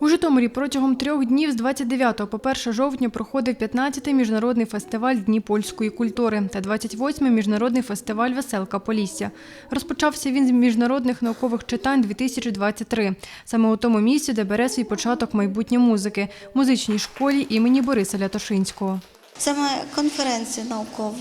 У Житомирі протягом трьох днів з 29 по 1 жовтня проходив 15-й міжнародний фестиваль Дні польської культури та 28-й міжнародний фестиваль Веселка Полісся. Розпочався він з міжнародних наукових читань 2023, саме у тому місці, де бере свій початок майбутнє музики музичній школі імені Бориса Лятошинського. Саме конференції наукові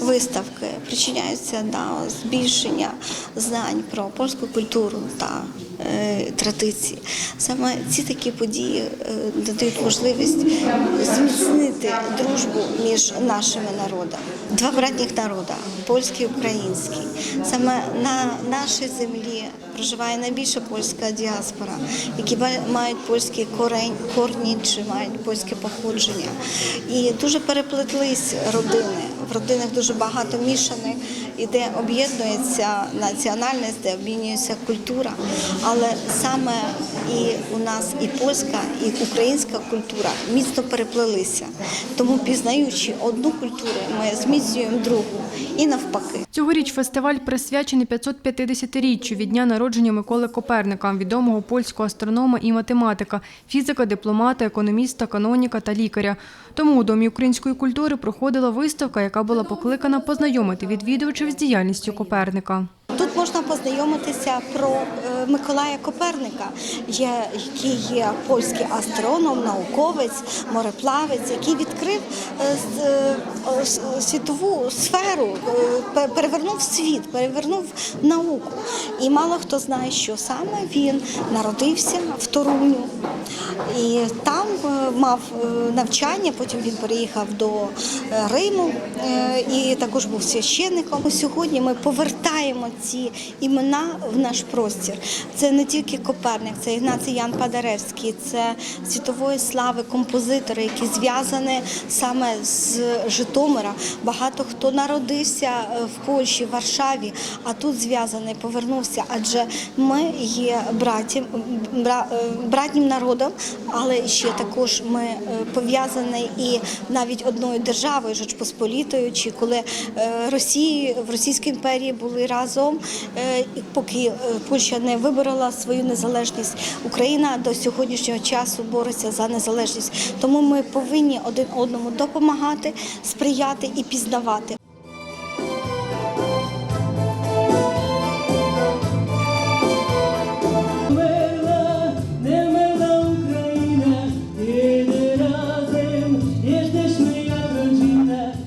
виставки причиняються до збільшення знань про польську культуру та е, традиції. Саме ці такі події е, надають можливість дружбу між нашими народами. Два братніх народи польський і український. Саме на нашій землі проживає найбільша польська діаспора, які мають польські корень, корні чи мають польське походження. І дуже переплетлись родини. В родинах дуже багато мішаних, і де об'єднується національність, де об'єднується культура. Але саме і у нас і польська, і українська культура міцно переплелися. Тому, пізнаючи одну культуру, ми зміцнюємо другу і навпаки. Цьогоріч фестиваль присвячений 550-річчю від дня народження Миколи Коперника, відомого польського астронома і математика, фізика, дипломата, економіста, каноніка та лікаря. Тому у Домі української культури проходила виставка, яка була покликана познайомити відвідувачів з діяльністю Коперника. Можна познайомитися про е, Миколая Коперника, який є польський астроном, науковець, мореплавець, який відкрив е, е, світову сферу, перевернув світ, перевернув науку. І мало хто знає, що саме він народився в Торуню. І там мав навчання, потім він переїхав до Риму і також був священником. Сьогодні ми повертаємо ці імена в наш простір. Це не тільки Коперник, це Ігнацій Ян Падаревський, це світової слави композитори, які зв'язані саме з Житомира. Багато хто народився е, в Польщі, в Варшаві, а тут зв'язаний, повернувся. Адже ми є братів, бра, е, братнім народом, але ще також ми е, пов'язані і навіть одною державою, Жоч Посполітою, чи коли Росії в Російській імперії були разом, поки е, Польща не виборола свою незалежність, Україна до сьогоднішнього часу бореться за незалежність. Тому ми повинні один одному допомагати, сприяти і пізнавати.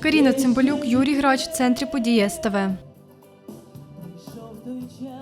Каріна Цимбалюк, Юрій Грач, в центрі події СТВ. Yeah.